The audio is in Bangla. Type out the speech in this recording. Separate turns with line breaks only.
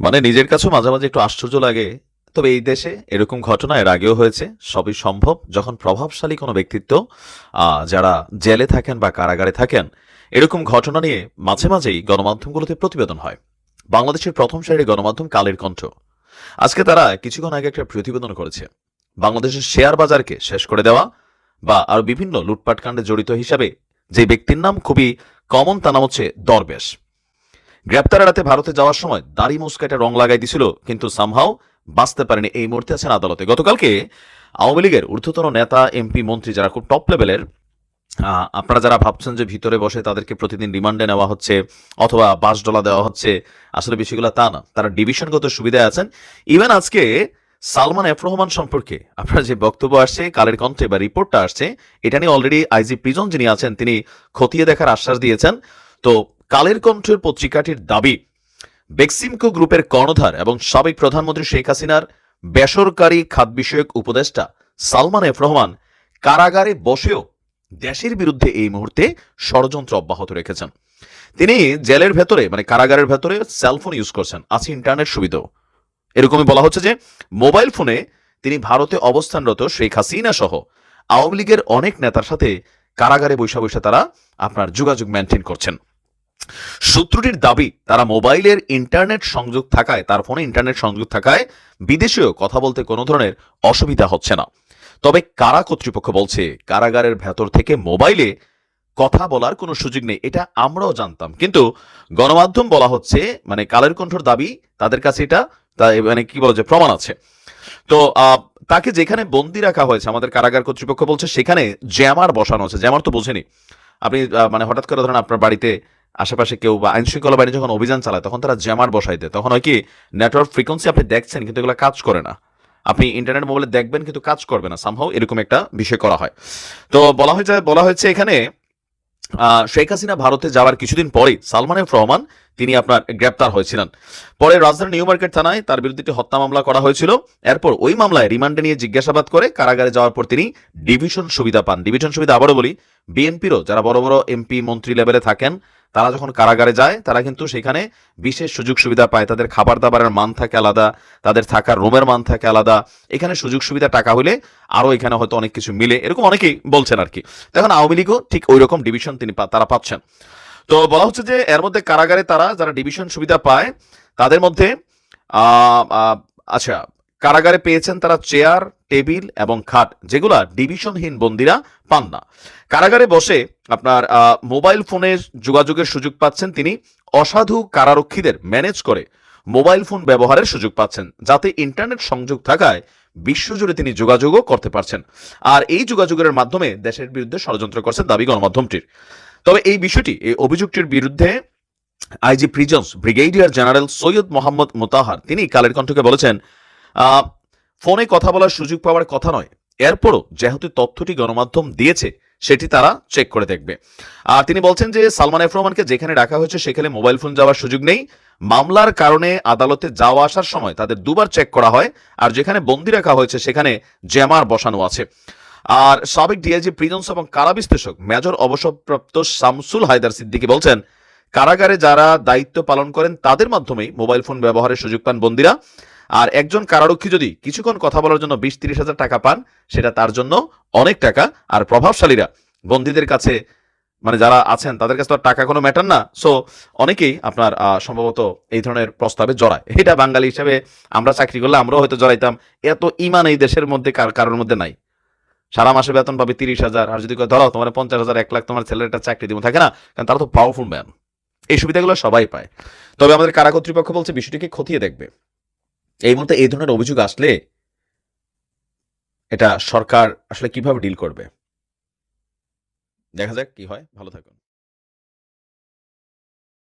মানে নিজের কাছেও মাঝে মাঝে একটু আশ্চর্য লাগে। তবে এই দেশে এরকম ঘটনা এর আগেও হয়েছে। সবই সম্ভব। যখন প্রভাবশালী কোনো ব্যক্তিত্ব যারা জেলে থাকেন বা কারাগারে থাকেন, এরকম ঘটনা নিয়ে মাঝে মাঝেই গণমাধ্যমগুলোতে প্রতিবেদন হয়। বাংলাদেশের প্রথম সারির গণমাধ্যম কালের কণ্ঠ। আজকে তারা কিছুক্ষণ আগে একটা প্রতিবেদন করেছে। বাংলাদেশের শেয়ার বাজারকে শেষ করে দেওয়া বা আরও বিভিন্ন লুটপাট কাণ্ডে জড়িত হিসাবে যে ব্যক্তির নাম খুবই কমন তা নাম হচ্ছে দরবেশ। গ্রেপ্তার এড়াতে ভারতে যাওয়ার সময় দাড়ি মুসকাটা রং লাগাই দিছিল, কিন্তু সামহাও বাঁচতে পারেনি এই মুহূর্তে আছেন আদালতে। গতকালকে আওয়ামী লীগের ঊর্ধ্বতন নেতা, এমপি, মন্ত্রী যারা খুব টপ লেভেলের আপনারা যারা ভাবছেন যে ভিতরে বসে তাদেরকে প্রতিদিন রিমান্ডে নেওয়া হচ্ছে অথবা বাস ডলা দেওয়া হচ্ছে, আসলে বিষয়গুলো তা না। তারা ডিভিশনগত সুবিধায় আছেন। ইভেন আজকে সালমান এফ রহমান সম্পর্কে আপনার যে বক্তব্য আসছে, কালের কণ্ঠে বা রিপোর্টটা আসছে, এটা নিয়ে অলরেডি আইজি প্রিজন যিনি আছেন, তিনি খতিয়ে দেখার আশ্বাস দিয়েছেন। তো কালের কণ্ঠের পত্রিকাটির দাবি, বেক্সিমকো গ্রুপের কর্ণধার এবং সাবেক প্রধানমন্ত্রী শেখ হাসিনার বেসরকারি খাত বিষয়ক উপদেষ্টা সালমান এফ রহমান কারাগারে বসেও দেশের বিরুদ্ধে এই মুহূর্তে ষড়যন্ত্র অব্যাহত রেখেছেন। তিনি জেলের ভেতরে মানে কারাগারের ভেতরে সেলফোন ইউজ করছেন। আছে ইন্টারনেট সুবিধাও। এরকমই বলা হচ্ছে যে মোবাইল ফোনে তিনি ভারতে অবস্থানরত শেখ হাসিনা সহ আওয়ামী লীগের অনেক নেতার সাথে কারাগারে বৈশা বৈশা তারা আপনার যোগাযোগ মেনটেন করছেন। সূত্রটির দাবি, তারা মোবাইলের ইন্টারনেট সংযোগ থাকায়, তার ফোনে ইন্টারনেট সংযোগ থাকায় বিদেশেও কথা বলতে কোনো ধরনের অসুবিধা হচ্ছে না। তবে কারা কর্তৃপক্ষ বলছে, কারাগারের ভেতর থেকে মোবাইলে কথা বলার কোনো সুযোগ নেই, এটা আমরাও জানতাম। কিন্তু গণমাধ্যম বলা হচ্ছে মানে কালের কণ্ঠর দাবি, তাদের কাছে এটা মানে কি বলা যায় প্রমাণ আছে। তো তাকে যেখানে বন্দি রাখা হয়েছে, আমাদের কারাগার কর্তৃপক্ষ বলছে, সেখানে জ্যামার বসানো আছে। জ্যামার তো বোঝেনি। আপনি মানে হঠাৎ করে ধরেন আপনার বাড়িতে আশেপাশে কেউ বা আইন শৃঙ্খলা বাহিনী যখন অভিযান চালায়, তখন তারা জ্যামার বসাই দেয় তখন হয় কি নেটওয়ার্ক ফ্রিকোয়েন্সি আপনি দেখছেন, কিন্তু এগুলো কাজ করে না। আপনি ইন্টারনেট মোবাইলে দেখবেন, কিন্তু কাজ করবে না। সামহাও এরকম একটা বিষয় করা হয়। তো বলা হয়েছে বলা হয়েছে এখানে শেখ হাসিনা ভারতে যাওয়ার কিছুদিন পরে সালমান এফ রহমান, তিনি আপনার গ্রেপ্তার হয়েছিলেন। পরে রাজধানী নিউ মার্কেট থানায় তার বিরুদ্ধে একটি হত্যা মামলা করা হয়েছিল। এরপর ওই মামলায় রিমান্ডে নিয়ে জিজ্ঞাসাবাদ করে কারাগারে যাওয়ার পর তিনি ডিভিশন সুবিধা পান। ডিভিশন সুবিধা আবারও বলি, বিএনপিরও যারা বড় বড় এমপি, মন্ত্রী লেভেলে থাকেন তারা যখন কারাগারে যায়, তারা কিন্তু সেখানে বিশেষ সুযোগ সুবিধা পায়। তাদের খাবার দাবারের মান থাকে আলাদা, তাদের থাকার রুমের মান থাকে আলাদা। এখানে সুযোগ সুবিধা টাকা হলে আরও এখানে হয়তো অনেক কিছু মিলে, এরকম অনেকেই বলছেন আর কি তখন আওয়ামী লীগও ঠিক ওই রকম ডিভিশন তিনি তারা পাচ্ছেন। তো বলা হচ্ছে যে এর মধ্যে কারাগারে তারা যারা ডিভিশন সুবিধা পায়, তাদের মধ্যে আচ্ছা কারাগারে পেয়েছেন তারা চেয়ার, টেবিল এবং খাট, যেগুলা ডিভিশনহীন বন্দিরা পান না। কারাগারে বসে আপনার মোবাইল ফোনে যোগাযোগের সুযোগ পাচ্ছেন তিনি। অসাধু কারারক্ষীদের ম্যানেজ করে মোবাইল ফোন ব্যবহারের সুযোগ পাচ্ছেন, যাতে ইন্টারনেট সংযোগ থাকায় বিশ্বজুড়ে তিনি যোগাযোগও করতে পারছেন। আর এই যোগাযোগের মাধ্যমে দেশের বিরুদ্ধে ষড়যন্ত্র করছেন দাবি গণমাধ্যমটির। তবে এই বিষয়টি, এই অভিযোগটির বিরুদ্ধে IG prisons brigadier general Syed Mohammad Motahar, তিনি কালের কণ্ঠকে বলেছেন ফোনে কথা বলার সুযোগ পাওয়ার কথা নয়। এরপরও যেহেতু তথ্যটি গণমাধ্যম দিয়েছে, সেটি তারা চেক করে দেখবে। আর তিনি বলছেন যে সালমান এফ রহমানকে যেখানে রাখা হয়েছে, সেখানে মোবাইল ফোন যাওয়ার সুযোগ নেই। মামলার কারণে আদালতে যাওয়া আসার সময় তাদের দুবার চেক করা হয়, আর যেখানে বন্দি রাখা হয়েছে, সেখানে জ্যামার বসানো আছে। আর সাবেক ডিআইজি প্রিজন্স এবং কারা বিশ্লেষক মেজর অবসরপ্রাপ্ত শামসুল হায়দার সিদ্দিকী বলছেন, কারাগারে যারা দায়িত্ব পালন করেন, তাদের মাধ্যমেই মোবাইল ফোন ব্যবহারের সুযোগ পান বন্দিরা। আর একজন কারারক্ষী যদি কিছুক্ষণ কথা বলার জন্য বিশ তিরিশ হাজার টাকা পান, সেটা তার জন্য অনেক টাকা। আর প্রভাবশালীরা, বন্দীদের কাছে মানে যারা আছেন, তাদের কাছে তো টাকা কোনো ম্যাটার না। সো অনেকেই আপনার সম্ভবত এই ধরনের প্রস্তাবে জড়ায়। এটা বাঙালি হিসেবে আমরা চাকরি করলে আমরাও হয়তো জড়াইতাম। এত ইমান এই দেশের মধ্যে কার, কারোর মধ্যে নাই। সারা মাসে বেতন পাবে তিরিশ হাজার, আর যদি ধরো তোমার পঞ্চাশ হাজার, এক লাখ তোমার ছেলের একটা চাকরি দিব, থাকে না? কারণ তারা তো পাওয়ারফুল ম্যান এই সুবিধাগুলো সবাই পায়। তবে আমাদের কারা কর্তৃপক্ষ বলছে, বিষয়টিকে খতিয়ে দেখবে। এই মুহূর্তে এই ধরনের অভিযোগ আসলে এটা সরকার আসলে কীভাবে ডিল করবে? দেখা যাক কি হয়। ভালো থাকুন।